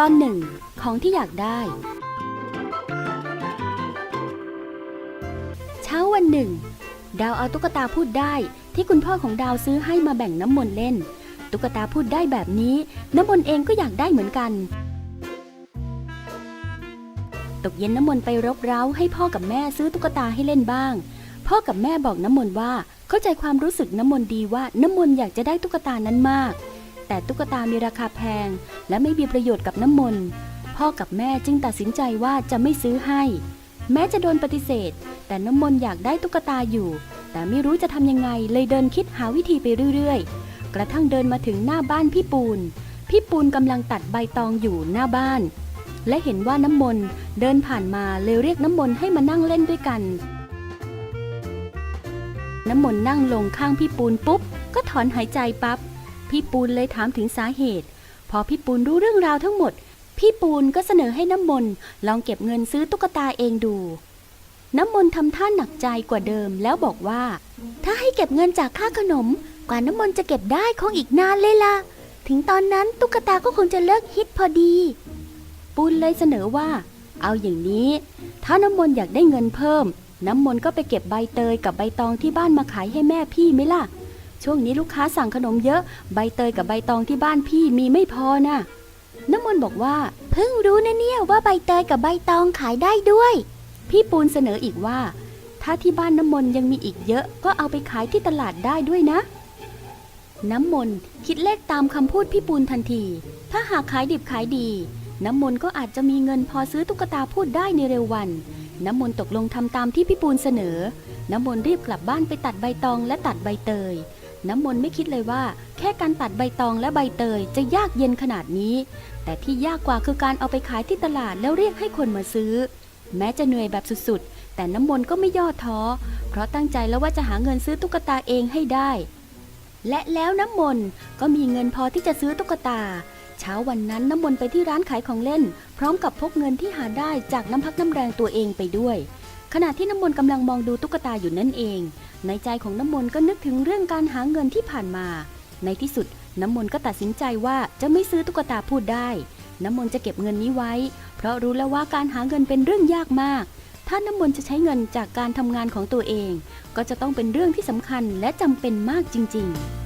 ตอนหนึ่งของที่อยากได้ เช้าวันหนึ่ง ดาวเอาตุ๊กตาพูดได้ที่คุณพ่อของดาวซื้อให้มาแบ่งน้ำมนต์เล่น ตุ๊กตาพูดได้แบบนี้น้ำมนต์เองก็อยากได้เหมือนกัน ตกเย็นน้ำมนต์ไปรบเร้าให้พ่อกับแม่ซื้อตุ๊กตาให้เล่นบ้าง พ่อกับแม่บอกน้ำมนต์ว่าเข้าใจความรู้สึกน้ำมนต์ดีว่าน้ำมนต์อยากจะได้ตุ๊กตานั้นมาก แต่ตุ๊กตามีราคาแพง และไม่มีประโยชน์กับน้ำมนต์พ่อกับแม่จึงตัดสินใจว่าจะไม่ซื้อให้ แม้จะโดนปฏิเสธ แต่น้ำมนต์อยากได้ตุ๊กตาอยู่ แต่ไม่รู้จะทำยังไงเลยเดินคิดหาวิธีไปเรื่อยๆ กระทั่งเดินมาถึงหน้าบ้านพี่ปูน พี่ปูนกำลังตัดใบตองอยู่หน้าบ้าน และเห็นว่าน้ำมนต์เดินผ่านมาเลยเรียกน้ำมนต์ให้มานั่งเล่นด้วยกัน น้ำมนต์นั่งลงข้างพี่ปูนปุ๊บ ก็ถอนหายใจปั๊บ พี่ปูนเลยถามถึงสาเหตุ พอพี่ปูนรู้เรื่องราวทั้งหมด พี่ปูนก็เสนอให้น้ำมนต์ลองเก็บเงินซื้อตุ๊กตาเองดู น้ำมนต์ทำท่าหนักใจกว่าเดิมแล้วบอกว่า ถ้าให้เก็บเงินจากค่าขนม กว่าน้ำมนต์จะเก็บได้คงอีกนานเลยล่ะ ถึงตอนนั้นตุ๊กตาก็คงจะเลิกฮิตพอดี ปูนเลยเสนอว่า เอาอย่างนี้ ถ้าน้ำมนต์อยากได้เงินเพิ่ม น้ำมนต์ก็ไปเก็บใบเตยกับใบตองที่บ้านมาขายให้แม่พี่ไหมล่ะ ช่วงนี้ลูกค้าสั่งขนมเยอะ ใบเตยกับใบตองที่บ้านพี่มีไม่พอนะน้ำมนต์บอกว่า เพิ่งรู้นะเนี่ยว่าใบเตยกับใบตองขายได้ด้วย พี่ปูนเสนออีกว่า ถ้าที่บ้านน้ำมนต์ยังมีอีกเยอะ ก็เอาไปขายที่ตลาดได้ด้วยนะ น้ำมนต์คิดเลขตามคำพูดพี่ปูนทันที ถ้าหากขายดิบขายดี น้ำมนต์ก็อาจจะมีเงินพอซื้อตุ๊กตาพูดได้ในเร็ววัน น้ำมนต์ตกลงทำตามที่พี่ปูนเสนอ น้ำมนต์รีบกลับบ้านไปตัดใบตองและตัดใบเตย น้ำมนต์ไม่คิดเลยว่า แค่การตัดใบตองและใบเตยจะยากเย็นขนาดนี้ แต่ที่ยากกว่าคือการเอาไปขายที่ตลาดแล้วเรียกให้คนมาซื้อ แม้จะเหนื่อยแบบสุดๆ แต่น้ำมนต์ก็ไม่ย่อท้อ เพราะตั้งใจแล้วว่าจะหาเงินซื้อตุ๊กตาเองให้ได้ และแล้วน้ำมนต์ก็มีเงินพอที่จะซื้อตุ๊กตา เช้าวันนั้นน้ำมนต์ไปที่ร้านขายของเล่น พร้อมกับพกเงินที่หาได้จากน้ำพักน้ำแรงตัวเองไปด้วยขณะที่น้ำมนต์กำลังมองดูตุ๊กตาอยู่นั่นเอง ในใจของน้ำมนต์ก็นึกถึงเรื่องการหาเงินที่ผ่านมา ในที่สุดน้ำมนต์ก็ตัดสินใจว่าจะไม่ซื้อตุ๊กตาพูดได้ น้ำมนต์จะเก็บเงินนี้ไว้ เพราะรู้แล้วว่าการหาเงินเป็นเรื่องยากมาก ถ้าน้ำมนต์จะใช้เงินจากการทำงานของตัวเอง ก็จะต้องเป็นเรื่องที่สำคัญและจำเป็นมากจริง ๆ